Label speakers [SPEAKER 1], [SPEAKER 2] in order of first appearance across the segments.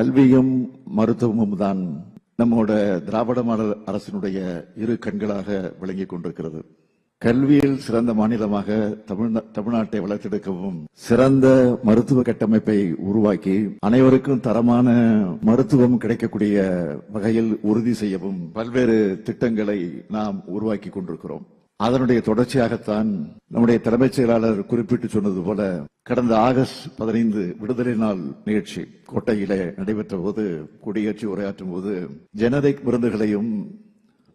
[SPEAKER 1] கல்வியும் மருத்துவமும் தான் நம்மோட திராவிட மாடல் அரசினுடைய இரு கண்களாக விளங்கிக் கொண்டிருக்கிறது. கல்வியில் சிறந்த மாநிலமாக தமிழ்நாட்டை வளர்த்தெடுக்கவும் சிறந்த மருத்துவ கட்டமைப்பை உருவாக்கி அனைவருக்கும் தரமான மருத்துவம் கிடைக்கக்கூடிய வகையில் உறுதி செய்யவும் பல்வேறு திட்டங்களை நாம் உருவாக்கி கொண்டிருக்கிறோம். அதனுடைய தொடர்ச்சியாகத்தான் நம்முடைய தலைமைச் செயலாளர் குறிப்பிட்டு சொன்னது போல கடந்த ஆகஸ்ட் பதினைந்து விடுதலை நாள் நிகழ்ச்சி கோட்டையிலே நடைபெற்ற போது கொடியேற்றி உரையாற்றும் போது ஜெனரிக் மருந்துகளையும்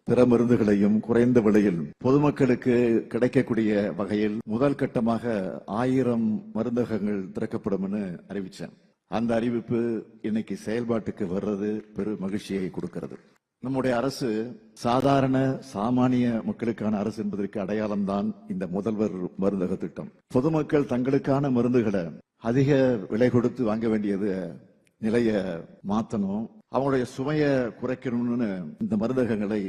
[SPEAKER 1] பிற மருந்துகளையும் குறைந்த விலையில் பொதுமக்களுக்கு கிடைக்கக்கூடிய வகையில் முதல் கட்டமாக ஆயிரம் மருந்தகங்கள் திறக்கப்படும் என அறிவிச்சேன். அந்த அறிவிப்பு இன்னைக்கு செயல்பாட்டுக்கு வர்றது பெரும் மகிழ்ச்சியை கொடுக்கிறது. நம்முடைய அரசு சாதாரண சாமானிய மக்களுக்கான அரசு என்பதற்கு அடையாளம் தான் இந்த முதல்வர் மருந்தக திட்டம். பொதுமக்கள் தங்களுக்கான மருந்துகளை அதிக விலை கொடுத்து வாங்க வேண்டியது நிலைய மாத்தணும். அவங்களுடைய சுமையை குறைக்கணும்னு இந்த மருந்தகங்களை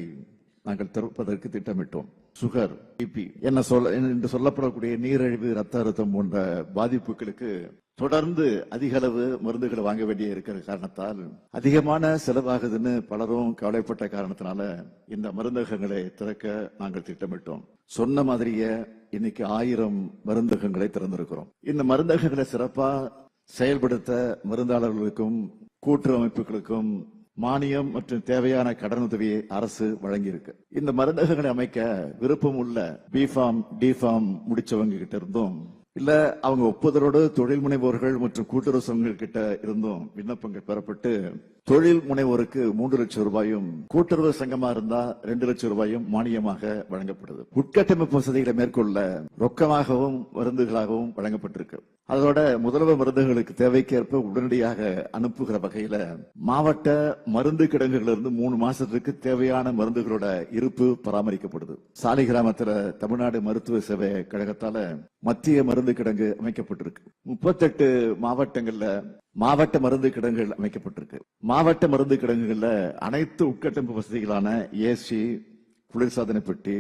[SPEAKER 1] நாங்கள் திறப்பதற்கு திட்டமிட்டோம். சுகர் பிபி என்ன சொல்ல என்று சொல்லப்படக்கூடிய நீரிழிவு ரத்த அழுத்தம் போன்ற பாதிப்புகளுக்கு தொடர்ந்து அதிக அளவு மருந்துகளை வாங்க வேண்டிய இருக்கிற காரணத்தால் அதிகமான செலவாகுதுன்னு பலரும் கவலைப்பட்ட காரணத்தினால இந்த மருந்தகங்களை திறக்க நாங்கள் திட்டமிட்டோம். சொன்ன மாதிரியே இன்னைக்கு ஆயிரம் மருந்தகங்களை திறந்திருக்கிறோம். இந்த மருந்தகங்களை சிறப்பா செயல்படுத்த மருந்தாளர்களுக்கும் கூட்டுறமைப்புகளுக்கும் மானியம் மற்றும் தேவையான கடனுதவியை அரசு வழங்கியிருக்கு. இந்த மருந்தகங்களை அமைக்க விருப்பம் உள்ள பிஃபார்ம் டிஃபார்ம் முடிச்சவங்க கிட்ட இருந்தும். இல்ல அவங்க ஒப்புதலோடு தொழில் முனைவோர்கள் மற்றும் கூட்டுறவு சங்கங்கள் கிட்ட இருந்தும். விண்ணப்பங்கள் பெறப்பட்டு தொழில் முனைவோருக்கு மூன்று லட்சம் ரூபாயும் கூட்டுறவு சங்கமா இருந்தா ரெண்டு லட்சம் ரூபாயும் மானியமாக வழங்கப்படுது. உட்கட்டமைப்பு வசதிகளை மேற்கொள்ள ரொக்கமாகவும் மருந்துகளாகவும் வழங்கப்பட்டிருக்கு. அதோட முதல்வர் மருந்துகளுக்கு தேவைக்கேற்ப உடனடியாக அனுப்புகிற வகையில மாவட்ட மருந்து கிடங்குகளிலிருந்து மூணு மாசத்துக்கு தேவையான மருந்துகளோட இருப்பு பராமரிக்கப்படுது. சாலை கிராமத்துல தமிழ்நாடு மருத்துவ சேவை கழகத்தால மத்திய மருந்து கிடங்கு அமைக்கப்பட்டிருக்கு. முப்பத்தெட்டு மாவட்டங்கள்ல மாவட்ட மருந்து கிடங்குகள் அமைக்கப்பட்டிருக்கு. மாவட்ட மருந்து கிடங்குகளில் அனைத்து உட்கட்டமைப்பு வசதிகளான ஏசி குளிர்சாதன பெட்டி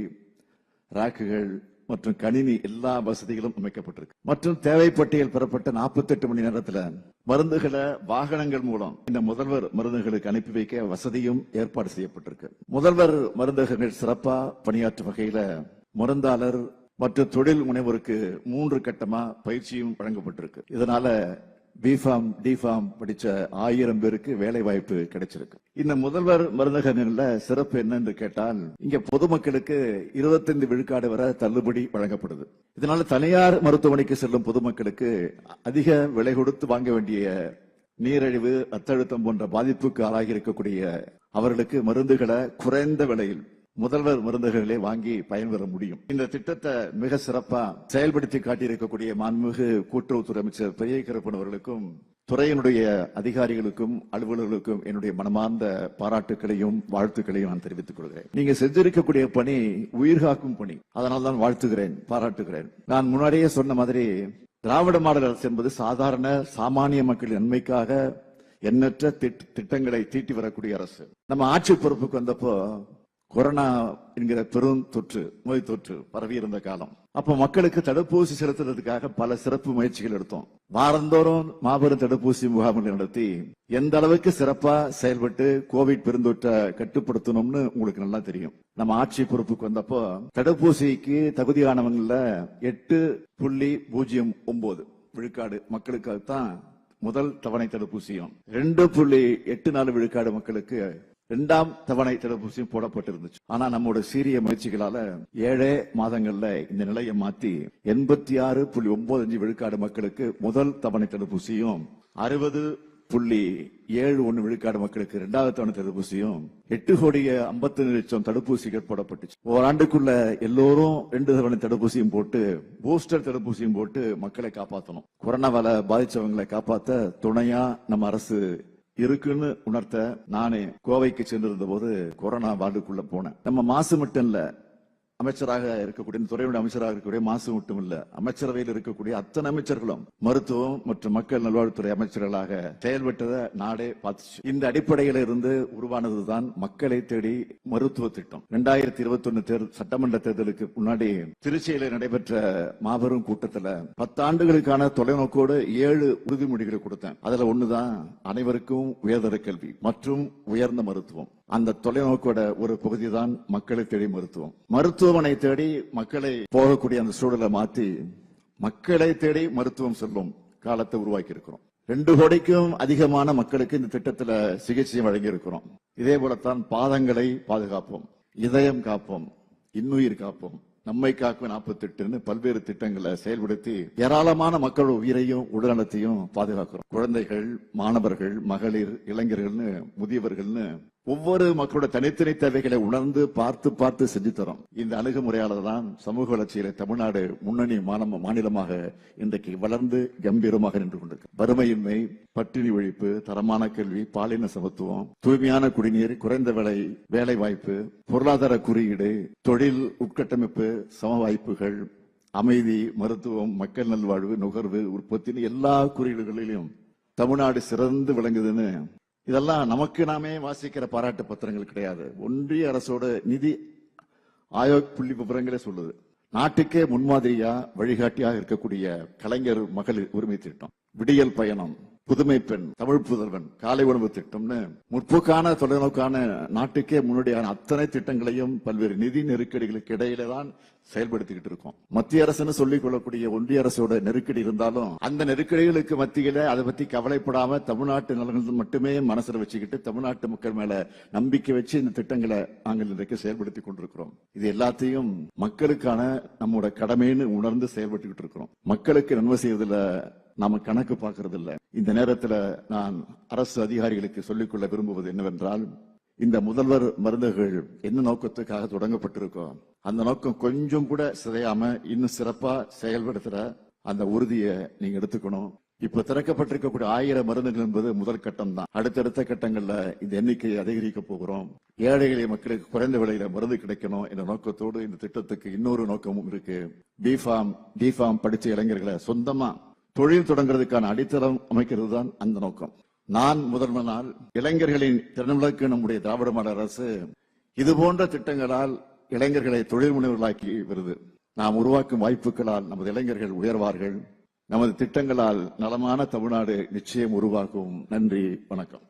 [SPEAKER 1] ராக்குகள் மற்றும் கணினி எல்லா வசதிகளும் அமைக்கப்பட்டிருக்கு. மற்றும் தேவைப்பட்டியல் பெறப்பட்ட 48 மணி நேரத்தில் மருந்துகளை வாகனங்கள் மூலம் இந்த முதல்வர் மருந்துகளுக்கு அனுப்பி வைக்க வசதியும் ஏற்பாடு செய்யப்பட்டிருக்கு. முதல்வர் மருந்தகங்கள் சிறப்பா பணியாற்றும் வகையில மருந்தாளர் மற்றும் தொழில் முனைவோருக்கு மூன்று கட்டமா பயிற்சியும் வழங்கப்பட்டிருக்கு. இதனால பிஃபார்ம் டிஃபார்ம் படிச்ச ஆயிரம் பேருக்கு வேலை வாய்ப்பு கிடைச்சிருக்கு. இந்த முதல்வர் மருந்தகங்கள்ல சிறப்பு என்னன்னு கேட்டால் இங்க பொதுமக்களுக்கு 25 விழுக்காடு வர தள்ளுபடி வழங்கப்படுது. இதனால தனியார் மருத்துவமனைக்கு செல்லும் பொதுமக்களுக்கு அதிக விலை கொடுத்து வாங்க வேண்டிய நீரிழிவு ரத்த அழுத்தம் போன்ற பாதிப்புக்கு ஆளாகி இருக்கக்கூடிய அவர்களுக்கு மருந்துகளை குறைந்த விலையில் முதல்வர் மருந்துகளே வாங்கி பயன்பெற முடியும். இந்த திட்டத்தை மிக சிறப்பா செயல்படுத்தி காட்டியிருக்கக்கூடிய மாண்புமிகு கூட்டுறவுத்துறை அமைச்சர் பெரிய கருப்பன் அவர்களுக்கும் துறையினுடைய அதிகாரிகளுக்கும் அலுவலர்களுக்கும் என்னுடைய மனமார்ந்த பாராட்டுகளையும் வாழ்த்துக்களையும் நான் தெரிவித்துக் கொள்கிறேன். நீங்க செஞ்சிருக்கக்கூடிய பணி உயிர்காக்கும் பணி. அதனால் தான் வாழ்த்துகிறேன் பாராட்டுகிறேன். நான் முன்னாடியே சொன்ன மாதிரி திராவிட மாடல் அரசு என்பது சாதாரண சாமானிய மக்களின் நன்மைக்காக எண்ணற்ற திட்டங்களை தீட்டி வரக்கூடிய அரசு. நம்ம ஆட்சி பொறுப்புக்கு வந்தப்போ கொரோனா என்கிற பெரும் தொற்று நோய் தொற்று பரவி இருந்த காலம். அப்ப மக்களுக்கு தடுப்பூசி செலுத்துறதுக்காக பல சிறப்பு முயற்சிகள் எடுத்தோம். வாரந்தோறும் மாபெரும் தடுப்பூசி முகாம்கள் நடத்தி எந்த அளவுக்கு சிறப்பா செயல்பட்டு கோவிட் பெருந்தொற்றை கட்டுப்படுத்தணும்னு உங்களுக்கு நல்லா தெரியும். நம்ம ஆட்சி பொறுப்புக்கு வந்தப்போ தடுப்பூசிக்கு தகுதியானவங்கள எட்டு புள்ளி பூஜ்ஜியம் ஒன்பது விழுக்காடு மக்களுக்காகத்தான் முதல் தவணை தடுப்பூசியும். ரெண்டு புள்ளி எட்டு நாலு விழுக்காடு மக்களுக்கு ரெண்டாம் தவணை தடுப்பூசியும் போடப்பட்டிருந்துச்சு. ஆனா நம்மோட சீரிய முயற்சிகளால ஏழே மாதங்கள்ல இந்த நிலையை மாத்தி எண்பத்தி ஆறு புள்ளி ஒன்பது அஞ்சு விழுக்காடு மக்களுக்கு முதல் தவணை தடுப்பூசியும் அறுபது புள்ளி ஏழு ஒன்று விழுக்காடு மக்களுக்கு இரண்டாவது தவணை தடுப்பூசியும் எட்டு கோடிய ஐம்பத்தி லட்சம் தடுப்பூசிகள் போடப்பட்டுச்சு. ஓராண்டுக்குள்ள எல்லோரும் ரெண்டு தவணை தடுப்பூசியும் போட்டு பூஸ்டர் தடுப்பூசியும் போட்டு மக்களை காப்பாற்றணும் கொரோனாவால பாதிச்சவங்களை காப்பாத்த துணையா நம்ம அரசு இருக்குன்னு உணர்த்த நானே கோவைக்கு சென்றிருந்த போது கொரோனா வார்டுக்குள்ள போனேன். நம்ம மாசு மட்டும் இல்ல அமைச்சராக இருக்கக்கூடிய இந்த துறையுடைய அமைச்சராக இருக்கக்கூடிய மாசு மட்டும் இல்ல அமைச்சரவையில் இருக்கக்கூடிய அத்தனை அமைச்சர்களும் மருத்துவம் மற்றும் மக்கள் நல்வாழ்வுத்துறை அமைச்சர்களாக செயல்பட்டதை நாடே பார்த்துச்சு. இந்த அடிப்படையில இருந்து உருவானதுதான் மக்களை தேடி மருத்துவ திட்டம். இரண்டாயிரத்தி இருபத்தி ஒன்னு தேர்தல் சட்டமன்ற தேர்தலுக்கு முன்னாடி திருச்சியில நடைபெற்ற மாபெரும் கூட்டத்துல பத்தாண்டுகளுக்கான தொலைநோக்கோடு ஏழு உறுதிமொழிகளை கொடுத்தேன். அதுல ஒண்ணுதான் அனைவருக்கும் உயர்தர கல்வி மற்றும் உயர்ந்த மருத்துவம். அந்த தொலைநோக்கோட ஒரு பகுதி தான் மக்களை தேடி மருத்துவம். மருத்துவமனை தேடி மக்களை போகக்கூடிய அந்த சூழலை மாத்தி மக்களை தேடி மருத்துவம் செல்லும் காலத்தை உருவாக்கி இருக்கிறோம் ரெண்டு கோடிக்கும் அதிகமான மக்களுக்கு இந்த திட்டத்துல சிகிச்சை வழங்கி இருக்கிறோம் இதே போலத்தான் பாதங்களை பாதுகாப்போம் இதயம் காப்போம் இன்னுயிர் காப்போம் நம்மை காக்கும் நாற்பத்தெட்டுன்னு பல்வேறு திட்டங்களை செயல்படுத்தி ஏராளமான மக்கள் உயிரையும் உடல்நலத்தையும் பாதுகாக்கிறோம். குழந்தைகள் மாணவர்கள் மகளிர் இளைஞர்கள்னு முதியவர்கள்னு ஒவ்வொரு மக்களோட தனித்தனி தேவைகளை உணர்ந்து பார்த்து பார்த்து செஞ்சு தரோம். இந்த அணுகுமுறையால தான் சமூக வளர்ச்சியில தமிழ்நாடு முன்னணி மாநில மாநிலமாக இன்றைக்கு வளர்ந்து கம்பீரமாக நின்று கொண்டிருக்கு. வறுமையின்மை பட்டினி ஒழிப்பு தரமான கல்வி பாலின சமத்துவம் தூய்மையான குடிநீர் குறைந்த விலை வேலை வாய்ப்பு பொருளாதார குறியீடு தொழில் உட்கட்டமைப்பு சம வாய்ப்புகள் அமைதி மருத்துவம் மக்கள் நல்வாழ்வு நுகர்வு உற்பத்தின்னு எல்லா குறியீடுகளிலும் தமிழ்நாடு சிறந்து விளங்குதுன்னு இதெல்லாம் நமக்கு நாமே வாசிக்கிற பாராட்டு பத்திரங்கள் கிடையாது. ஒன்றிய அரசோட நிதி ஆயோக் புள்ளி விவரங்களே சொல்லுது. நாட்டுக்கே முன்மாதிரியா வழிகாட்டியாக இருக்கக்கூடிய கலைஞர் மகளிர் உரிமை திட்டம். விடியல் பயணம். புதுமை பெண் தமிழ் புதல்வன் காலை உணவு திட்டம்னு முற்போக்கான தொலைநோக்கான நாட்டுக்கே முன்னோடியான அத்தனை திட்டங்களையும் பல்வேறு நிதி நெருக்கடிகளுக்கு இடையில தான் செயல்படுத்திக்கிட்டு இருக்கோம். மத்திய அரசுன்னு சொல்லிக் கொள்ளக்கூடிய ஒன்றிய அரசோட நெருக்கடி இருந்தாலும் அந்த நெருக்கடிகளுக்கு மத்தியில அதை பத்தி கவலைப்படாம தமிழ்நாட்டு நலன்கள் மட்டுமே மனசுல வச்சுக்கிட்டு தமிழ்நாட்டு மக்கள் மேல நம்பிக்கை வச்சு இந்த திட்டங்களை நாங்கள் இன்றைக்கு செயல்படுத்தி கொண்டிருக்கிறோம். இது எல்லாத்தையும் மக்களுக்கான நம்மோட கடமைன்னு உணர்ந்து செயல்பட்டுக்கிட்டு இருக்கிறோம். மக்களுக்கு நன்மை செய்வதில் நாம கணக்கு பார்க்கறது இல்ல இந்த நேரத்துல நான் அரசு அதிகாரிகளுக்கு சொல்லிக்கொள்ள விரும்புவது என்னவென்றால் இந்த முதல்வர் மருந்துகள் என்ன நோக்கத்துக்காக தொடங்கப்பட்டிருக்கோம்? அந்த நோக்கம் கொஞ்சம் கூட சிதையாம இன்னும் சிறப்பா செயல்படுத்துற அந்த உறுதியை நீங்க எடுத்துக்கணும். இப்ப திறக்கப்பட்டிருக்கக்கூடிய ஆயிரம் மருந்துகள் என்பது முதல் கட்டம் தான் அடுத்தடுத்த கட்டங்கள்ல இந்த எண்ணிக்கையை அதிகரிக்க போகிறோம். ஏழை எளிய மக்களுக்கு குறைந்த விலையில மருந்து கிடைக்கணும் என்ற நோக்கத்தோடு இந்த திட்டத்துக்கு இன்னொரு நோக்கமும் இருக்கு. பிஃபார்ம் டிஃபார்ம் படிச்ச இளைஞர்களை சொந்தமா தொழில் தொடங்குறதுக்கான அடித்தளம் அமைக்கிறது தான் அந்த நோக்கம். நான் முதல்வனால் இளைஞர்களின் திறன்களுக்கு நம்முடைய திராவிட மாடல் அரசு இது போன்ற திட்டங்களால் இளைஞர்களை தொழில் முனைவர்களாக்கி வருது நாம் உருவாக்கும் வாய்ப்புகளால் நமது இளைஞர்கள் உயர்வார்கள். நமது திட்டங்களால் நலமான தமிழ்நாடு நிச்சயம் உருவாக்கும் நன்றி வணக்கம்.